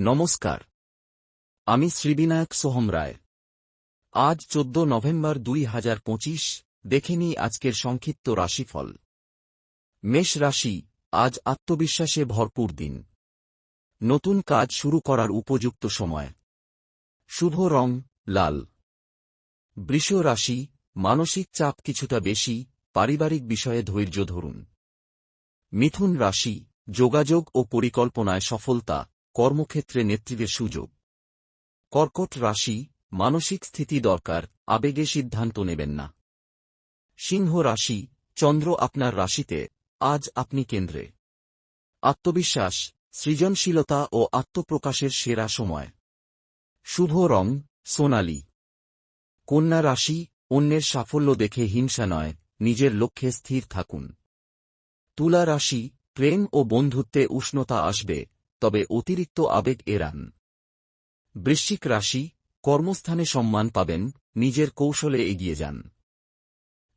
নমস্কার। আমি শ্রীবিনায়ক সোহম রায়। আজ চোদ্দ নভেম্বর দুই হাজার পঁচিশ, দেখে নিই আজকের সংক্ষিপ্ত রাশিফল। মেষ রাশি, আজ আত্মবিশ্বাসে ভরপুর দিন। নতুন কাজ শুরু করার উপযুক্ত সময়। শুভ রং, লাল। বৃষ রাশি, মানসিক চাপ কিছুটা বেশি, পারিবারিক বিষয়ে ধৈর্য ধরুন। মিথুন রাশি, যোগাযোগ ও পরিকল্পনায় সফলতা। কর্মক্ষেত্রে নেতৃত্বের সুযোগ। কর্কট রাশি, মানসিক স্থিতি দরকার, আবেগে সিদ্ধান্ত নেবেন না। সিংহ রাশি, চন্দ্র আপনার রাশিতে, আজ আপনি কেন্দ্রে। আত্মবিশ্বাস, সৃজনশীলতা ও আত্মপ্রকাশের সেরা সময়। শুভ রং, সোনালি। কন্যা রাশি, অন্যের সাফল্য দেখে হিংসা নয়, নিজের লক্ষ্যে স্থির থাকুন। তুলা রাশি, প্রেম ও বন্ধুত্বে উষ্ণতা আসবে তবে অতিরিক্ত আবেগ এড়ান। বৃশ্চিক রাশি, কর্মস্থানে সম্মান পাবেন, নিজের কৌশলে এগিয়ে যান।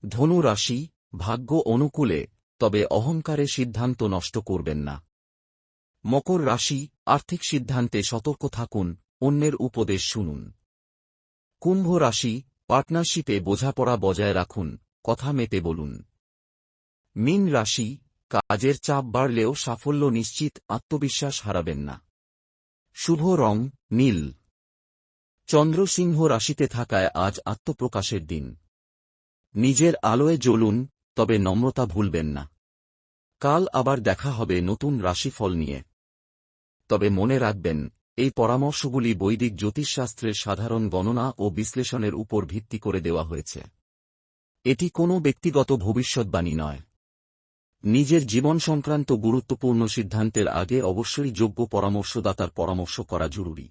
ধনু রাশি, ভাগ্য অনুকূলে, তবে অহংকারে সিদ্ধান্ত নষ্ট করবেন না। মকর রাশি, আর্থিক সিদ্ধান্তে সতর্ক থাকুন, অন্যের উপদেশ শুনুন। কুম্ভ রাশি, পার্টনারশিপে বোঝাপড়া বজায় রাখুন, কথা মেতে বলুন। মীন রাশি কাজের চাপ বাড়লেও সাফল্য নিশ্চিত, আত্মবিশ্বাস হারাবেন না। শুভ রং, নীল। চন্দ্রসিংহ রাশিতে থাকায় আজ আত্মপ্রকাশের দিন। নিজের আলোয় জ্বলুন, তবে নম্রতা ভুলবেন না। কাল আবার দেখা হবে নতুন রাশিফল নিয়ে। তবে মনে রাখবেন, এই পরামর্শগুলি বৈদিক জ্যোতিষশাস্ত্রের সাধারণ গণনা ও বিশ্লেষণের উপর ভিত্তি করে দেওয়া হয়েছে। এটি কোনো ব্যক্তিগত ভবিষ্যৎবাণী নয়। নিজের জীবন সংক্রান্ত গুরুত্বপূর্ণ সিদ্ধান্তের আগে অবশ্যই যোগ্য পরামর্শদাতার পরামর্শ করা জরুরি।